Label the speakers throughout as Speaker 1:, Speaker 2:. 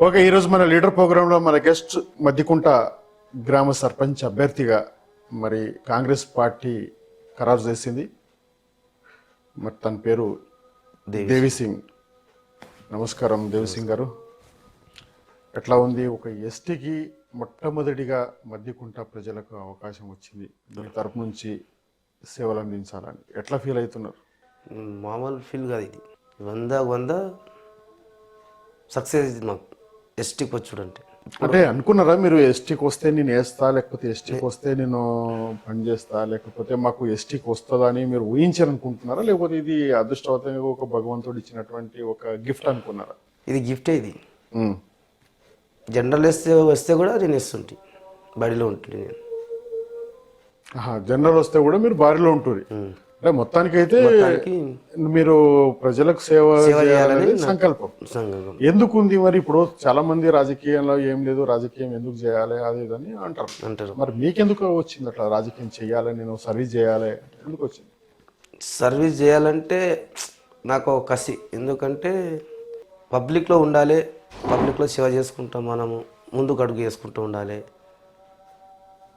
Speaker 1: Okay ఈరోజు మన leader ప్రోగ్రాంలో మన గెస్ట్ మద్దికుంట గ్రామ సర్పంచ్ అభ్యర్థిగా మరి కాంగ్రెస్ పార్టీ ఖరారు చేసింది. మరి తన పేరు దేవి సింగ్. నమస్కారం దేవి సింగ్ గారు. ఎట్లా ఉంది? ఒక ఎస్టీకి మొట్టమొదటిగా మద్దికుంట ప్రజలకు అవకాశం వచ్చింది. దీని తరపు నుంచి సేవలు అందించాలని ఎట్లా ఫీల్ అవుతున్నారు?
Speaker 2: మామూలు ఫీల్ కాదు ఇది. వంద వంద సక్సెస్ ఇది మాకు. ఎస్టీకి వచ్చుడంటే
Speaker 1: అంటే అనుకున్నారా మీరు ఎస్టీకి వస్తే నేను వేస్తా లేకపోతే ఎస్టీకి వస్తే నేను పని చేస్తా లేకపోతే మాకు ఎస్టీకి వస్తుందని మీరు ఊహించారనుకుంటున్నారా? లేకపోతే ఇది అదృష్టవంతంగా ఒక భగవంతుడు ఇచ్చినటువంటి ఒక గిఫ్ట్ అనుకున్నారా?
Speaker 2: ఇది గిఫ్టే ఇది. జనరల్ వేస్తే వస్తే కూడా నేను ఇస్తుంటే బడిలో ఉంటుంది నేను.
Speaker 1: జనరల్ వస్తే కూడా మీరు బారిలో ఉంటుంది అంటే మొత్తానికైతే
Speaker 2: మొత్తానికి
Speaker 1: మీరు ప్రజలకు సేవ
Speaker 2: చేయాలని
Speaker 1: సంకల్పం. ఎందుకు ఉంది మరి ఇప్పుడు చాలా మంది రాజకీయంలో ఏం లేదు రాజకీయం ఎందుకు చేయాలి అది అని అంటారు.
Speaker 2: అంటారు.
Speaker 1: మరి మీకెందుకు వచ్చింది అట్లా రాజకీయం చేయాలి నేను సర్వీస్ చేయాలి ఎందుకు వచ్చింది?
Speaker 2: సర్వీస్ చేయాలంటే నాకు కసి. ఎందుకంటే పబ్లిక్లో ఉండాలి పబ్లిక్లో సేవ చేసుకుంటాం మనము ముందుకు అడుగు వేసుకుంటూ ఉండాలి.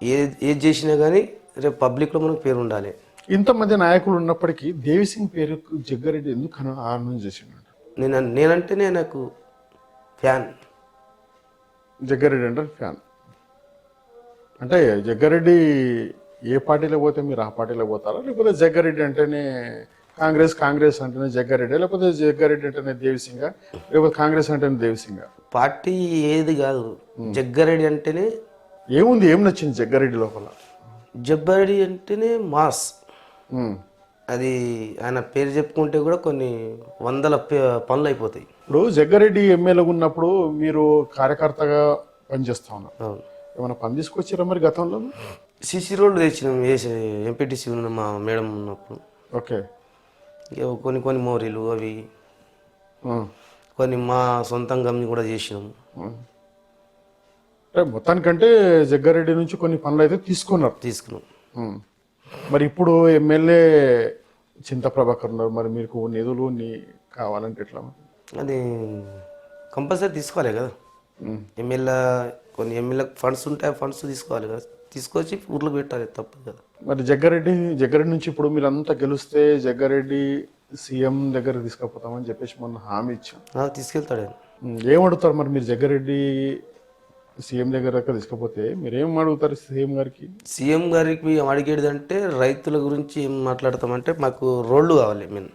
Speaker 2: ఏ ఏది చేసినా కానీ రేపు పబ్లిక్లో మనకు పేరు ఉండాలి.
Speaker 1: ఇంతమంది నాయకులు ఉన్నప్పటికీ దేవిసింగ్ పేరు జగ్గారెడ్డి ఎందుకు ఆనందం చేసిండు
Speaker 2: నేను నేనంటేనే నాకు ఫ్యాన్.
Speaker 1: జగ్గారెడ్డి అంటే ఫ్యాన్. అంటే జగ్గారెడ్డి ఏ పార్టీలో పోతే మీరు ఆ పార్టీలో పోతారా? లేకపోతే జగ్గారెడ్డి అంటేనే కాంగ్రెస్ కాంగ్రెస్ అంటేనే జగ్గారెడ్డి లేకపోతే జగ్గారెడ్డి అంటేనే దేవిసింగ లేకపోతే కాంగ్రెస్ అంటేనే దేవిసింగ?
Speaker 2: పార్టీ ఏది కాదు. జగ్గారెడ్డి అంటేనే
Speaker 1: ఏముంది? ఏం నచ్చింది జగ్గారెడ్డి లోపల?
Speaker 2: జగ్గారెడ్డి అంటేనే మాస్. అది ఆయన పేరు చెప్పుకుంటే కూడా కొన్ని వందల పనులు అయిపోతాయి.
Speaker 1: ఇప్పుడు జగ్గారెడ్డి ఎమ్మెల్యే ఉన్నప్పుడు మీరు కార్యకర్తగా పనిచేస్తా ఉన్నారు. ఏమైనా పని తీసుకొచ్చారా మరి గతంలో?
Speaker 2: సిసి రోడ్డు తెచ్చినాం వేసే ఎంపీటీసీ ఉన్న మా మేడం ఉన్నప్పుడు.
Speaker 1: ఓకే.
Speaker 2: కొన్ని కొన్ని మోరీలు అవి. కొన్ని మా సొంతంగా కూడా చేసినాం
Speaker 1: అంటే మొత్తానికంటే జగ్గారెడ్డి నుంచి కొన్ని పనులు అయితే తీసుకున్నారు.
Speaker 2: తీసుకున్నాం.
Speaker 1: మరి ఇప్పుడు ఎమ్మెల్యే చింత ప్రభాకర్ ఉన్నారు. మరి మీకు నిధులు నీ కావాలంటే ఎట్లా?
Speaker 2: అది కంపల్సరీ తీసుకోవాలి కదా. ఎమ్మెల్యే కొన్ని ఎమ్మెల్యే ఫండ్స్ ఉంటాయి ఫండ్స్ తీసుకోవాలి కదా. తీసుకొచ్చి ఊర్లోకి పెట్టాలి తప్పదు కదా.
Speaker 1: మరి జగ్గారెడ్డి జగ్గారెడ్డి నుంచి ఇప్పుడు మీరు అంతా గెలిస్తే జగ్గారెడ్డి సీఎం దగ్గర తీసుకుపోతామని చెప్పేసి మొన్న హామీ ఇచ్చాం.
Speaker 2: తీసుకెళ్తాడు ఆయన.
Speaker 1: ఉమ్, ఏం అడుగుతారు మరి మీరు జగ్గారెడ్డి సీఎం దగ్గర తీసుకపోతే మీరేం అడుగుతారు సీఎం గారికి?
Speaker 2: సీఎం గారికి మేము అడిగేది అంటే రైతుల గురించి ఏం మాట్లాడతామంటే మాకు రోడ్లు కావాలి మెయిన్.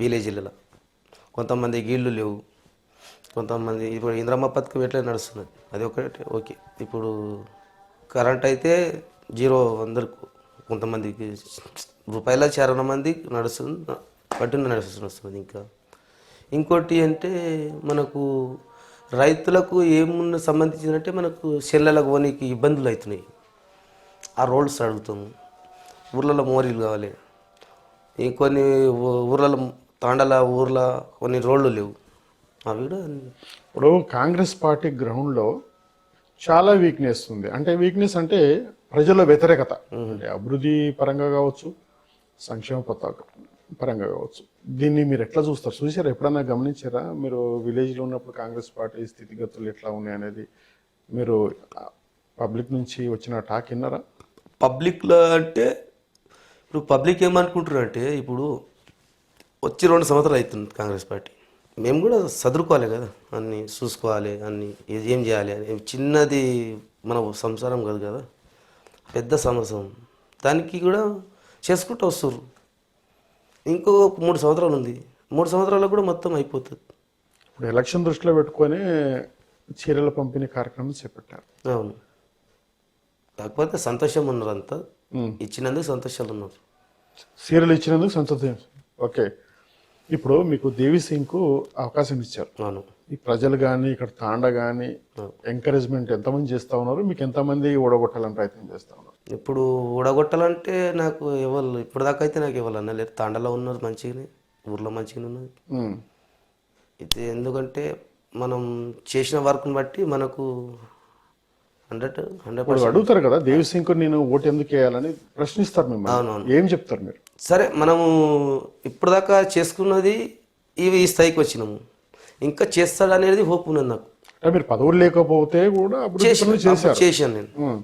Speaker 2: విలేజ్లలో కొంతమంది ఇళ్ళు లేవు. కొంతమంది ఇప్పుడు ఇంద్రమ్మ పథకం ఎట్లా నడుస్తున్నది? అది ఒకటి ఓకే. ఇప్పుడు కరెంట్ అయితే జీరో అందరికి కొంతమందికి రూపాయల చారణ మంది నడుస్తుంది పట్టున నడుస్తుంది ఇంకా. ఇంకోటి అంటే మనకు రైతులకు ఏమున్న సంబంధించినంటే మనకు చెల్లెలకు పోనీకి ఇబ్బందులు అవుతున్నాయి. ఆ రోడ్స్ అడుగుతాము. ఊర్లలో మోరీలు కావాలి. ఇంకొన్ని ఊర్లలో తాండల ఊర్ల కొన్ని రోడ్లు లేవు. అవి కూడా
Speaker 1: ఇప్పుడు కాంగ్రెస్ పార్టీ గ్రౌండ్లో చాలా వీక్నెస్ ఉంది. అంటే వీక్నెస్ అంటే ప్రజల వ్యతిరేకత. అంటే అభివృద్ధి పరంగా కావచ్చు సంక్షేమ పథక పరంగా కావచ్చు. దీన్ని మీరు ఎట్లా చూస్తారు? చూసారా ఎప్పుడన్నా గమనించారా? మీరు విలేజ్లో ఉన్నప్పుడు కాంగ్రెస్ పార్టీ స్థితిగతులు ఎట్లా ఉన్నాయి అనేది? మీరు పబ్లిక్ నుంచి వచ్చిన టాక్ విన్నారా?
Speaker 2: పబ్లిక్లో అంటే ఇప్పుడు పబ్లిక్ ఏమనుకుంటున్నారు అంటే ఇప్పుడు వచ్చి రెండు సంవత్సరాలు అవుతుంది కాంగ్రెస్ పార్టీ. మేము కూడా చదువుకోవాలి కదా? అన్ని చూసుకోవాలి అన్ని ఏం చేయాలి అని. చిన్నది మన సంసారం కాదు కదా? పెద్ద సంవత్సరం. దానికి కూడా చేసుకుంటూ వస్తారు ఇంకో మూడు సంవత్సరాలు ఉంది. మూడు సంవత్సరాలకు కూడా మొత్తం అయిపోతుంది.
Speaker 1: ఇప్పుడు ఎలక్షన్ దృష్టిలో పెట్టుకొని చీరల పంపిణీ కార్యక్రమం చేపట్టారు.
Speaker 2: అవును. కాకపోతే సంతోషం ఉన్నారు అంతా. ఇచ్చినందుకు సంతోషాలు ఉన్నారు.
Speaker 1: చీరలు ఇచ్చినందుకు సంతోషం. ఓకే. ఇప్పుడు మీకు దేవి సింగ్కు అవకాశం ఇచ్చారు.
Speaker 2: అవును.
Speaker 1: ఈ ప్రజలు కానీ ఇక్కడ తాండ కానీ ఎంకరేజ్మెంట్ ఎంతమంది చేస్తా ఉన్నారు మీకు ఎంతమంది ఓడగొట్టాలని ప్రయత్నం చేస్తా ఉన్నారు?
Speaker 2: ఇప్పుడు ఊడగొట్టాలంటే నాకు ఎవరు ఇప్పుడు దాకా అయితే నాకు ఎవరు అన్నలేరు తాండలో ఉన్నారు మంచిగానే ఊర్లో మంచిగానే ఉన్నది. ఇది ఎందుకంటే మనం చేసిన వర్క్ని బట్టి మనకు హండ్రెడ్ హండ్రెడ్
Speaker 1: అడుగుతారు కదా దేవి సింగ్కు నేను ఓటు ఎందుకు వేయాలని ప్రశ్నిస్తారు మిమ్మల్ని. ఏం చెప్తారు మీరు?
Speaker 2: సరే మనము ఇప్పుడు దాకా చేసుకున్నది ఇవి ఈ స్థాయికి వచ్చినాము. ఇంకా చేస్తాడు అనేది హోప్ ఉన్నది నాకు.
Speaker 1: మీరు పదవులు లేకపోతే కూడా
Speaker 2: చేశాను నేను.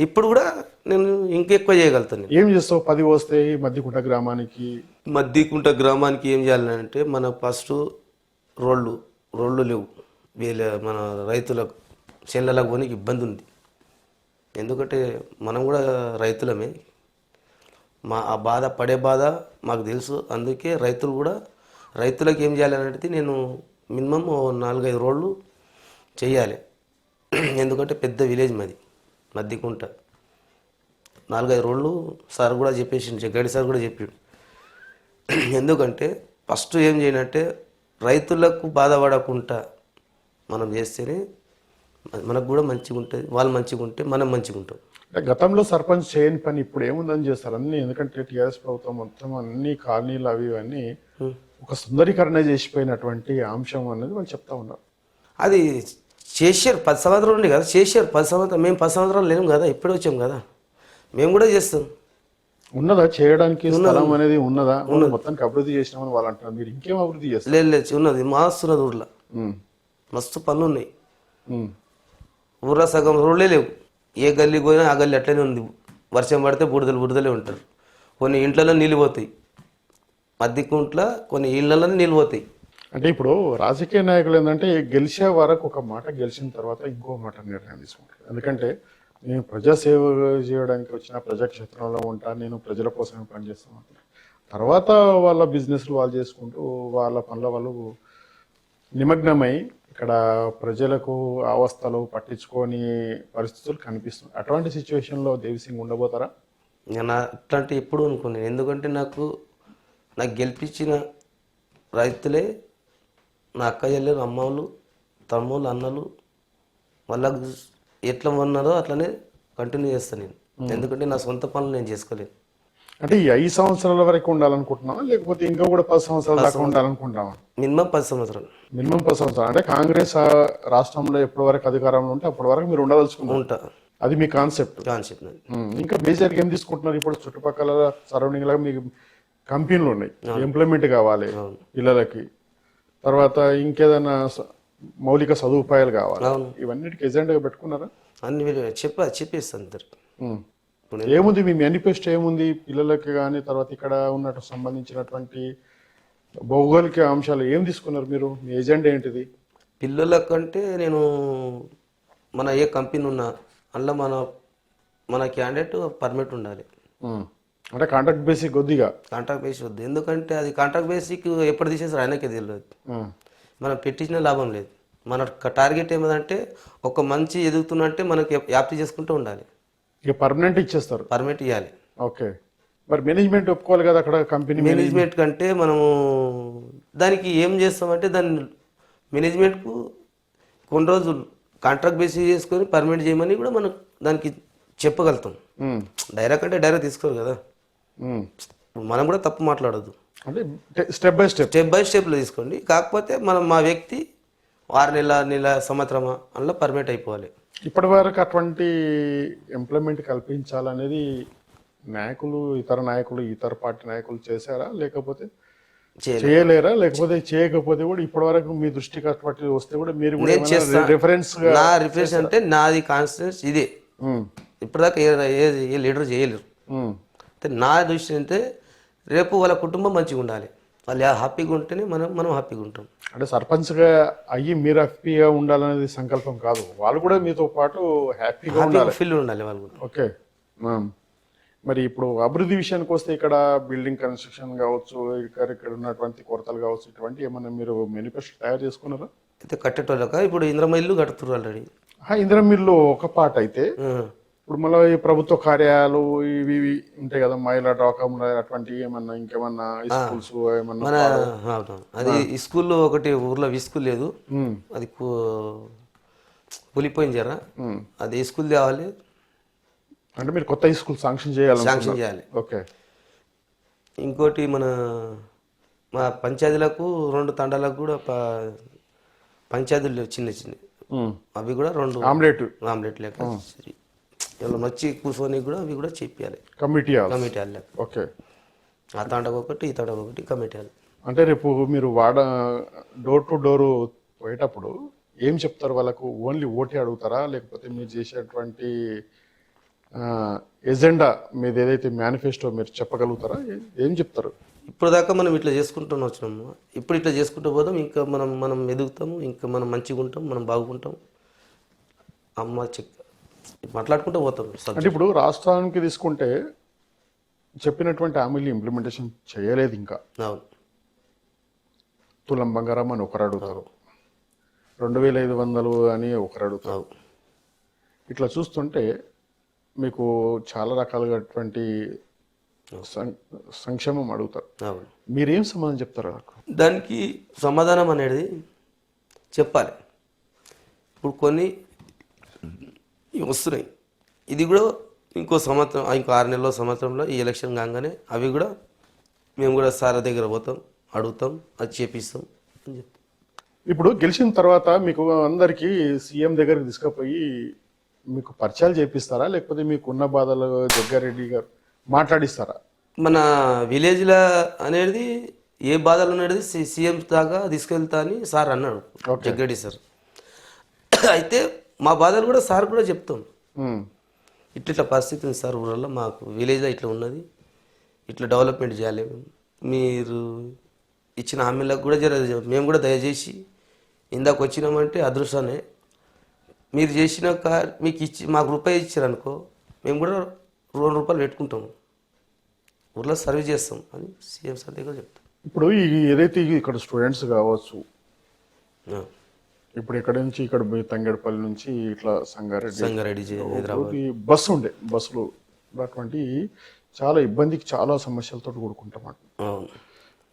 Speaker 2: ఇప్పుడు కూడా నేను ఇంకెక్కువ చేయగలుగుతాను
Speaker 1: ఏం చేస్తావు? పది వస్తే మధ్యకుంట గ్రామానికి?
Speaker 2: మద్దికుంట గ్రామానికి ఏం చేయాలంటే మన ఫస్ట్ రోళ్ళు రోళ్ళు లేవు. వీళ్ళ మన రైతులకు చేనులకు పోనీకి ఇబ్బంది ఉంది. ఎందుకంటే మనం కూడా రైతులమే. మా ఆ బాధ పడే బాధ మాకు తెలుసు. అందుకే రైతులు కూడా రైతులకు ఏం చేయాలనేది నేను మినిమం నాలుగైదు రోళ్ళు చేయాలి. ఎందుకంటే పెద్ద విలేజ్ మాది మద్దికుంట. నాలుగైదు రోళ్ళు సార్ కూడా చెప్పేసి గైడ్ సార్ కూడా చెప్పాడు. ఎందుకంటే ఫస్ట్ ఏం చేయనంటే రైతులకు బాధపడకుండా మనం చేస్తేనే మనకు కూడా మంచిగా ఉంటుంది వాళ్ళు మంచిగా ఉంటే మనం మంచిగా ఉంటాం
Speaker 1: గతంలో సర్పంచ్ చేయని పని ఇప్పుడు ఏముందని చేస్తారు? అన్ని ఎందుకంటే టీఆర్ఎస్ ప్రభుత్వం మొత్తం అన్ని కాలనీలు అవి ఇవన్నీ ఒక సుందరీకరణ చేసిపోయినటువంటి అంశం అనేది వాళ్ళు చెప్తా ఉన్నారు.
Speaker 2: అది చేశారు పది సంవత్సరాలు ఉండే కదా చేశారు పది సంవత్సరాలు. మేము పది సంవత్సరాలు లేము కదా ఇప్పుడే వచ్చాం కదా. మేము కూడా చేస్తాం.
Speaker 1: ఉన్నదా? చేయడానికి స్థలం అనేది ఉన్నదా? మొత్తానికి అభివృద్ధి చేసినామని వాళ్ళు అంటున్నారు. మీరు ఇంకేం అభివృద్ధి చేస్తారు?
Speaker 2: లేదు లేదు ఉన్నది. మాస్తున్నది ఊర్లో. మస్తు పనులు ఉన్నాయి. ఊర్లో సగం రోడ్లే లేవు. ఏ గల్లీ పోయినా ఆ గల్లీ అట్లనే ఉంది. వర్షం పడితే బుడదలు బుడదలే ఉంటారు. కొన్ని ఇంట్లలో నీళ్ళు పోతాయి. మద్దికుంట్ల కొన్ని ఇళ్ళలో నీళ్ళు పోతాయి.
Speaker 1: అంటే ఇప్పుడు రాజకీయ నాయకులు ఏంటంటే గెలిచే వరకు ఒక మాట గెలిచిన తర్వాత ఇంకో మాట నిర్ణయం తీసుకుంటారు. ఎందుకంటే నేను ప్రజాసేవ చేయడానికి వచ్చిన ప్రజాక్షేత్రంలో ఉంటా నేను ప్రజల కోసమే పనిచేస్తాను తర్వాత వాళ్ళ బిజినెస్లు వాళ్ళు చేసుకుంటూ వాళ్ళ పనుల వాళ్ళు నిమగ్నమై ఇక్కడ ప్రజలకు అవస్థలు పట్టించుకొని పరిస్థితులు కనిపిస్తున్నాయి. అటువంటి సిచ్యువేషన్లో దేవిసింగ్ ఉండబోతారా?
Speaker 2: నేను అట్లాంటి ఎప్పుడు అనుకున్నాను ఎందుకంటే నాకు నాకు గెలిపించిన రైతులే నా అక్క చెల్లెలు అమ్మలు తమ్ముళ్ళు అన్నలు వాళ్ళకు ఎట్లా ఉన్నారో అట్లనే కంటిన్యూ చేస్తాను నేను. ఎందుకంటే నా సొంత పనులు నేను చేసుకోలేను.
Speaker 1: అంటే ఈ ఐదు సంవత్సరాల వరకు ఉండాలనుకుంటున్నావా? లేకపోతే ఇంకా కూడా పది సంవత్సరాల దాకా ఉండాలనుకుంటున్నావా?
Speaker 2: మినిమం పది సంవత్సరాలు.
Speaker 1: మినిమం పది సంవత్సరాలు. అంటే కాంగ్రెస్ రాష్ట్రంలో ఎప్పటి వరకు అధికారంలో ఉంటే అప్పటి వరకు మీరు ఉండదలుచుకున్నారు
Speaker 2: ఉంటా.
Speaker 1: అది మీ కాన్సెప్ట్.
Speaker 2: కాన్సెప్ట్.
Speaker 1: ఇంకా మేజర్గా ఏం తీసుకుంటున్నారు? ఇప్పుడు చుట్టుపక్కల సరౌండింగ్ లాగా మీకు కంపెనీలు ఉన్నాయి. ఎంప్లాయ్మెంట్ కావాలి పిల్లలకి. తర్వాత ఇంకేదైనా మౌలిక సదుపాయాలు కావాలి. ఇవన్నిటికి ఎజెండాగా పెట్టుకున్నారా?
Speaker 2: అన్ని చెప్ప చెప్పేస్తాను అందరికి.
Speaker 1: ఏముంది? మీ మేనిఫెస్టో ఏముంది? పిల్లలకి కానీ తర్వాత ఇక్కడ ఉన్నట్టు సంబంధించినటువంటి భౌగోళిక అంశాలు ఏం తీసుకున్నారు మీరు? మీ ఎజెండా ఏంటిది?
Speaker 2: పిల్లల కంటే నేను మన ఏ కంపెనీ ఉన్నా అందులో మన మన క్యాండిడేట్ పర్మిట్ ఉండాలి.
Speaker 1: అంటే కాంట్రాక్ట్ బేసిక్ కొద్దిగా.
Speaker 2: కాంట్రాక్ట్ బేస్ వద్దు. ఎందుకంటే అది కాంట్రాక్ట్ బేసిక్ ఎప్పుడు తీసేసారు ఆయనకే తెలియదు. మనం పెట్టించిన లాభం లేదు. మన టార్గెట్ ఏమిటంటే ఒక మంచి ఎదుగుతున్నట్టే మనకి వ్యాప్తి చేసుకుంటూ ఉండాలి.
Speaker 1: ఇక పర్మనెంట్ ఇచ్చేస్తారు.
Speaker 2: పర్మిట్ ఇవ్వాలి
Speaker 1: ఓకే మరి మేనేజ్మెంట్ ఒప్పుకోవాలి కదా అక్కడ కంపెనీ
Speaker 2: మేనేజ్మెంట్ కంటే మనము దానికి ఏం చేస్తామంటే దాన్ని మేనేజ్మెంట్కు కొన్ని రోజులు కాంట్రాక్ట్ బేసిస్ చేసుకొని పర్మిట్ చేయమని కూడా మనం దానికి చెప్పగలుగుతాం. డైరెక్ట్ అంటే డైరెక్ట్ తీసుకోరు కదా. ఇప్పుడు మనం కూడా తప్పు మాట్లాడొద్దు.
Speaker 1: అంటే step by step
Speaker 2: step by స్టెప్లో తీసుకోండి. కాకపోతే మనం మా వ్యక్తి ఆరు నెల నెల సంవత్సరమా అందులో పర్మిట్ అయిపోవాలి.
Speaker 1: ఇప్పటి వరకు అటువంటి ఎంప్లాయ్మెంట్ కల్పించాలనేది నాయకులు ఇతర నాయకులు ఇతర పార్టీ నాయకులు చేశారా? లేకపోతే చేయలేరా? లేకపోతే చేయకపోతే కూడా ఇప్పటి వరకు మీ దృష్టికి అటువంటి వస్తే కూడా మీరు కూడా. రిఫరెన్స్
Speaker 2: నా రిఫరెన్స్ అంటే నాది కాన్స్టిట్యూన్స్ ఇదే. ఇప్పటిదాకా ఏ ఏ- ఏ లీడర్ చేయలేరు. అంటే నా దృష్టి అంటే రేపు వాళ్ళ కుటుంబం మంచిగా ఉండాలి. వాళ్ళు హ్యాపీగా ఉంటేనే మనం మనం హ్యాపీగా ఉంటాం.
Speaker 1: అంటే సర్పంచ్గా అయ్యి మీరు హ్యాపీగా ఉండాలనేది సంకల్పం కాదు. వాళ్ళు కూడా మీతో పాటు హ్యాపీగా ఉండాలి.
Speaker 2: ఫీల్ ఉండాలి వాళ్ళు కూడా.
Speaker 1: ఓకే. మరి ఇప్పుడు అభివృద్ధి విషయానికి వస్తే ఇక్కడ బిల్డింగ్ కన్స్ట్రక్షన్ కావచ్చు ఇక్కడ ఇక్కడ ఉన్నటువంటి కొరతలు కావచ్చు ఇటువంటి ఏమన్నా మీరు మేనిఫెస్టో తయారు చేసుకున్నారా?
Speaker 2: అయితే కట్టేటోళ్ళక? ఇప్పుడు ఇంద్రమ్మ ఇల్లు కడుతున్నారు ఆల్రెడీ
Speaker 1: ఆ, ఇందిరా మిల్లు ఒక పాట అయితే ఇప్పుడు మళ్ళీ ఈ ప్రభుత్వ కార్యాలయాలు ఇవి ఇవి ఉంటాయి కదా మహిళా డాకమ్లు అటువంటి ఏమన్నా ఇంకేమన్నా స్కూల్స్ ఏమన్నా.
Speaker 2: అది ఈ స్కూల్లో ఒకటి ఊర్లో స్కూల్ లేదు. అది కూలిపోయింది జరా. అది ఈ స్కూల్ తేవాలి
Speaker 1: అంటే మీరు కొత్త స్కూల్ శాంక్షన్ చేయాలి
Speaker 2: శాంక్షన్ చేయాలి.
Speaker 1: ఓకే.
Speaker 2: ఇంకోటి మన మా పంచాయతీలకు రెండు తండాలకు కూడా పంచాయతీలు చిన్న చిన్న. అవి కూడా రెండు
Speaker 1: ఆమ్లెట్.
Speaker 2: ఆమ్లెట్ లెక్క ఇలా వచ్చి కూర్చొని కూడా అవి కూడా చెప్పాలి.
Speaker 1: కమిటీ
Speaker 2: కమిటీ వాళ్ళు
Speaker 1: ఓకే
Speaker 2: ఆ తాండకు ఒకటి ఈ తాండకు ఒకటి కమిటీ వాళ్ళు
Speaker 1: అంటే రేపు మీరు వాడ డోర్ టు డోర్ పోయేటప్పుడు ఏం చెప్తారు వాళ్ళకు? ఓన్లీ ఓటే అడుగుతారా? లేకపోతే మీరు చేసేటువంటి ఎజెండా మీది ఏదైతే మేనిఫెస్టో మీరు చెప్పగలుగుతారా? ఏ- చెప్తారు?
Speaker 2: ఇప్పుడు దాకా మనం ఇట్లా చేసుకుంటూ వచ్చినాము. ఇప్పుడు ఇట్లా చేసుకుంటూ పోదాం ఇంకా మనం మనం ఎదుగుతాము ఇంకా మనం మంచిగా ఉంటాం మనం బాగుంటాం. అమ్మ చెక్ మాట్లాడుకుంటూ పోతాం
Speaker 1: అంటే ఇప్పుడు రాష్ట్రానికి తీసుకుంటే చెప్పినటువంటి హామీలు ఇంప్లిమెంటేషన్ చేయలేదు ఇంకా. తులం బంగారం అని ఒకరు అడుగుతారు. రెండు వేల ఐదు వందలు అని ఒకరు అడుగుతారు. ఇట్లా చూస్తుంటే మీకు చాలా రకాలుగాటువంటి సం- సంక్షేమం అడుగుతారు. మీరేం సమాధానం చెప్తారు
Speaker 2: దానికి సమాధానం అనేది చెప్పాలి. ఇప్పుడు కొన్ని వస్తున్నాయి. ఇది కూడా ఇంకో సంవత్సరం ఇంకో ఆరు నెలల సంవత్సరంలో ఈ ఎలక్షన్ కాగానే అవి కూడా మేము కూడా సార్ దగ్గర పోతాం అడుగుతాం అది చేపిస్తాం అని చెప్తాం.
Speaker 1: ఇప్పుడు గెలిచిన తర్వాత మీకు అందరికీ సీఎం దగ్గరికి తీసుకుపోయి మీకు పరిచయాలు చేపిస్తారా? లేకపోతే మీకు ఉన్న బాధలు జగ్గారెడ్డి గారు మాట్లాడిస్తారా?
Speaker 2: మన విలేజ్లో అనేది ఏ బాధలు అనేది సీఎం దాకా తీసుకెళ్తా అని సార్ అన్నాడు జగ్గడి సార్. అయితే మా బాధలు కూడా సార్ కూడా చెప్తాం ఇట్లా ఇట్లా పరిస్థితి ఉంది సార్ ఊళ్ళో మాకు విలేజ్లో ఇట్లా ఉన్నది. ఇట్లా డెవలప్మెంట్ చేయాలి. మేము. మీరు ఇచ్చిన హామీలకు కూడా జర మేము కూడా దయచేసి ఇందాక వచ్చినామంటే అదృష్టాన్ని మీరు చేసిన కా మీకు ఇచ్చి మాకు రూపాయి ఇచ్చారనుకో మేము కూడా రెండు రూపాయలు పెట్టుకుంటాము ఊర్లో సర్వీస్ చేస్తాం అని సీఎం సార్ దగ్గర చెప్తాం.
Speaker 1: ఇప్పుడు ఏదైతే ఇక్కడ స్టూడెంట్స్ కావచ్చు. ఇప్పుడు ఇక్కడ నుంచి ఇక్కడ పోయి తంగేడుపల్లి నుంచి ఇట్లా సంగారెడ్డి
Speaker 2: సంగారెడ్డి
Speaker 1: బస్సు ఉండే బస్సులు అటువంటి చాలా ఇబ్బందికి చాలా సమస్యలతో కూడుకుంటామాట.
Speaker 2: అవును.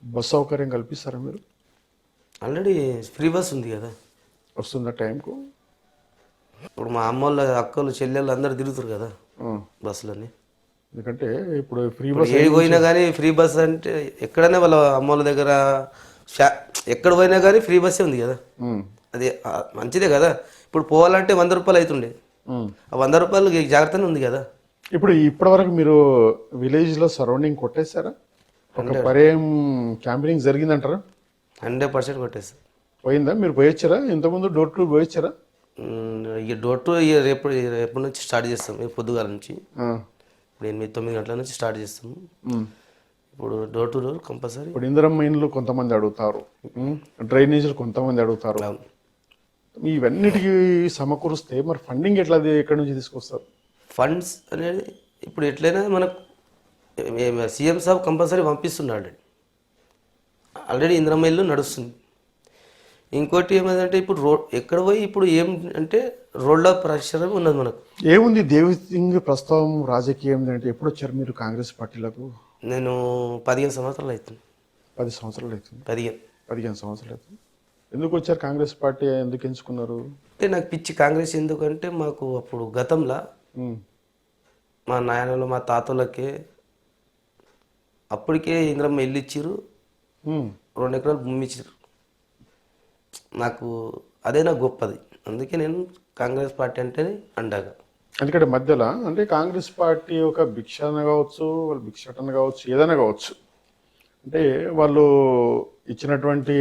Speaker 1: బస్ సౌకర్యం కల్పిస్తారా మీరు?
Speaker 2: ఆల్రెడీ ఫ్రీ బస్ ఉంది కదా.
Speaker 1: వస్తుందా టైంకు?
Speaker 2: ఇప్పుడు మా అమ్మ వాళ్ళ అక్కలు చెల్లెళ్ళు అందరు తిరుగుతారు కదా బస్సులని
Speaker 1: ఎందుకంటే ఇప్పుడు ఫ్రీ బస్
Speaker 2: ఏడికి పోయినా కానీ ఫ్రీ బస్ అంటే ఎక్కడైనా వాళ్ళ అమ్మోళ్ళ దగ్గర ఎక్కడ పోయినా కానీ ఫ్రీ బస్సే ఉంది కదా. అది మంచిదే కదా. ఇప్పుడు పోవాలంటే వంద రూపాయలు అవుతుండే. ఆ వంద రూపాయలు జాగ్రత్తనే ఉంది కదా.
Speaker 1: ఇప్పుడు ఇప్పటివరకు మీరు విలేజ్లో సరౌండింగ్ కొట్టేశారా? ఒక పర్యాయం క్యాంపెయినింగ్ జరిగిందంటారా?
Speaker 2: హండ్రెడ్ పర్సెంట్ కొట్టేసి
Speaker 1: పోయిందా? మీరు పోయొచ్చారా? ఇంతకుముందు డోర్ టు పోయొచ్చారా?
Speaker 2: ఇక డోర్ టు రేపు రేపు నుంచి స్టార్ట్ చేస్తాం ఈ పొద్దుగాల నుంచి. ఇప్పుడు ఎనిమిది తొమ్మిది గంటల నుంచి స్టార్ట్ చేస్తాము
Speaker 1: ఉమ్.
Speaker 2: ఇప్పుడు డోర్ టు డోర్ కంపల్సరీ.
Speaker 1: ఇప్పుడు ఇందిరమ్మ ఇండ్లు కొంతమంది అడుగుతారు. డ్రైనేజీలు కొంతమంది అడుగుతారు. ఇవన్నిటికీ సమకూరుస్తే మరి ఫండింగ్ ఎట్లా ఎక్కడి నుంచి తీసుకొస్తారు?
Speaker 2: ఫండ్స్ అనేది ఇప్పుడు ఎట్లయినా మనకు సీఎం సాబ్ కంపల్సరీ పంపిస్తున్నాడు. ఆల్రెడీ ఇల్లు నడుస్తుంది. ఇంకోటి ఏమైందంటే ఇప్పుడు రోడ్ ఎక్కడ పోయి ఇప్పుడు ఏం అంటే రోడ్ల ప్రచారం ఉన్నది మనకు.
Speaker 1: ఏముంది దేవి సింగ్ ప్రస్తుతం రాజకీయం అంటే ఎప్పుడు వచ్చారు మీరు కాంగ్రెస్ పార్టీలకు?
Speaker 2: నేను పదిహేను సంవత్సరాలు అవుతుంది.
Speaker 1: పది సంవత్సరాలు అవుతుంది.
Speaker 2: పదిహేను.
Speaker 1: పదిహేను సంవత్సరాలు అవుతుంది. ఎందుకు వచ్చారు? కాంగ్రెస్ పార్టీ ఎందుకు ఎంచుకున్నారు?
Speaker 2: అంటే నాకు పిచ్చి కాంగ్రెస్ ఎందుకంటే మాకు అప్పుడు గతంలో మా నాయనలు మా తాతలకే అప్పటికే ఇంద్రమ్మ ఇల్లు ఇచ్చిర్రు. రెండు ఎకరాలు భూమి ఇచ్చారు నాకు అదే నాకు గొప్పది. అందుకే నేను కాంగ్రెస్ పార్టీ అంటేనే అండగా.
Speaker 1: ఎందుకంటే మధ్యలో అంటే కాంగ్రెస్ పార్టీ ఒక భిక్షాన కావచ్చు వాళ్ళు భిక్షాటన కావచ్చు ఏదైనా కావచ్చు. అంటే వాళ్ళు ఇచ్చినటువంటి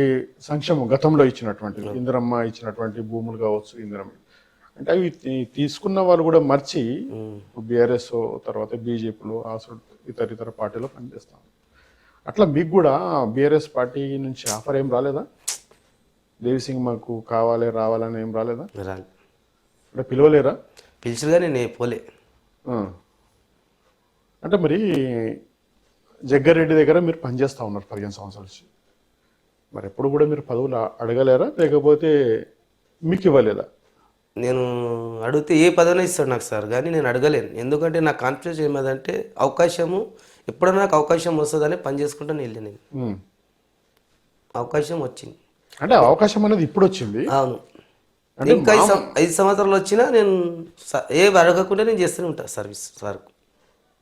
Speaker 1: సంక్షేమం గతంలో ఇచ్చినటువంటి ఇందిరమ్మ ఇచ్చినటువంటి భూములు కావచ్చు ఇందిరమ్మ. అంటే అవి తీసుకున్న వాళ్ళు కూడా మర్చి బీఆర్ఎస్ తర్వాత బీజేపీలో ఆసు ఇతర ఇతర పార్టీలో పనిచేస్తాం. అట్లా మీకు కూడా బీఆర్ఎస్ పార్టీ నుంచి ఆఫర్ ఏం రాలేదా? దేవిసింగ్ మాకు కావాలి రావాలని ఏం రాలేదా?
Speaker 2: రాలి.
Speaker 1: అంటే పిలవలేరా?
Speaker 2: పిలిచిరుగా నేను పోలే.
Speaker 1: అంటే మరి జగ్గారెడ్డి దగ్గర మీరు పనిచేస్తూ ఉన్నారు పదిహేను సంవత్సరాల నుంచి. మరి ఎప్పుడు కూడా మీరు పదవులు అడగలేరా? లేకపోతే మీకు ఇవ్వలేదా?
Speaker 2: నేను అడిగితే ఏ పదవినా ఇస్తాడు నాకు సార్ కానీ నేను అడగలేను. ఎందుకంటే నా కాన్ఫిడెన్స్ ఏమదంటే అవకాశము ఎప్పుడైనా నాకు అవకాశం వస్తుందని పని చేసుకుంటూ నేను వెళ్ళాను నేను.
Speaker 1: ఉమ్.
Speaker 2: అవకాశం వచ్చింది.
Speaker 1: అంటే అవకాశం అనేది ఇప్పుడు వచ్చింది.
Speaker 2: అవును. ఇంకా ఐదు సంవత్సరాలు వచ్చినా నేను ఏ అడగకుండా నేను చేస్తూనే ఉంటాను సర్వీస్ సార్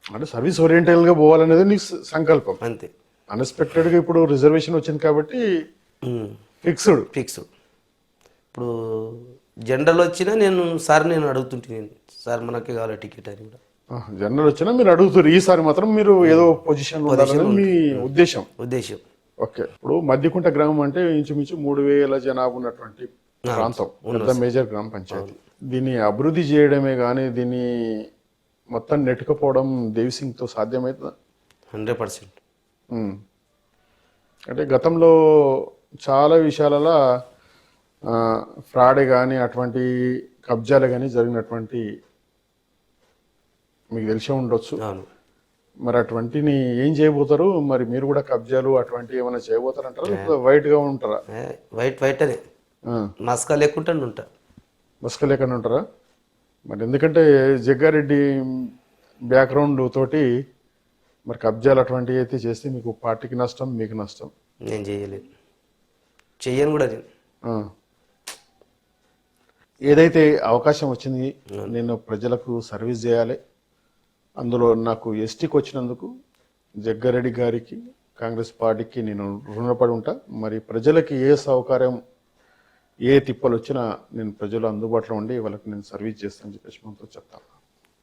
Speaker 1: అంటే సర్వీస్ ఓరియంటల్గా పోవాలనేది నీ స- సంకల్పం.
Speaker 2: అంతే.
Speaker 1: అన్ఎక్స్పెక్టెడ్గా ఇప్పుడు రిజర్వేషన్ వచ్చింది కాబట్టి ఫిక్స్డ్.
Speaker 2: ఫిక్స్ ఇప్పుడు జనరల్ వచ్చినా నేను సార్ నేను అడుగుతుంటే సార్ మనకి కావాలి టికెట్ అని కూడా.
Speaker 1: జనరల్ వచ్చినా మీరు అడుగుతారు. ఈసారి మాత్రం మీరు ఏదో పొజిషన్ మీ ఉద్దేశం.
Speaker 2: ఉద్దేశం.
Speaker 1: ఓకే. ఇప్పుడు మద్దికుంట గ్రామం అంటే ఇంచుమించు మూడు వేల జనాభా ఉన్నటువంటి ప్రాంతం. పెద్ద మేజర్ గ్రామ పంచాయతీ. దీన్ని అభివృద్ధి చేయడమే కానీ దీన్ని మొత్తం నెట్టుకుపోవడం దేవిసింగ్తో సాధ్యమవుతుందా
Speaker 2: హండ్రెడ్ పర్సెంట్.
Speaker 1: అంటే గతంలో చాలా విషయాలలో ఫ్రాడ్ కానీ అటువంటి కబ్జాలు కానీ జరిగినటువంటి మీకు తెలిసే ఉండొచ్చు. మరి అటువంటిని ఏం చేయబోతారు? మరి మీరు కూడా కబ్జాలు అటువంటి ఏమైనా చేయబోతారంటారా? లేకపోతే వైట్గా ఉంటారా?
Speaker 2: వైట్ వైట్
Speaker 1: ఆ,
Speaker 2: మస్కా లేకుంటే ఉంటా.
Speaker 1: బస్క లేకుండా ఉంటారా? మరి ఎందుకంటే జగ్గారెడ్డి బ్యాక్గ్రౌండ్ తోటి మరి కబ్జాలు అటువంటివి అయితే చేస్తే మీకు పార్టీకి నష్టం మీకు నష్టం.
Speaker 2: నేను చేయలేను చెయ్యను కూడా.
Speaker 1: ఏదైతే అవకాశం వచ్చింది నేను ప్రజలకు సర్వీస్ చేయాలి. అందులో నాకు ఎస్టీకి వచ్చినందుకు జగ్గారెడ్డి గారికి కాంగ్రెస్ పార్టీకి నేను రుణపడి ఉంటా. మరి ప్రజలకి ఏ సౌకర్యం ఏ తిప్పలు వచ్చినా నేను ప్రజలు అందుబాటులో ఉండి వాళ్ళకి నేను సర్వీస్ చేస్తానని చెప్పేసి మనతో చెప్తాను.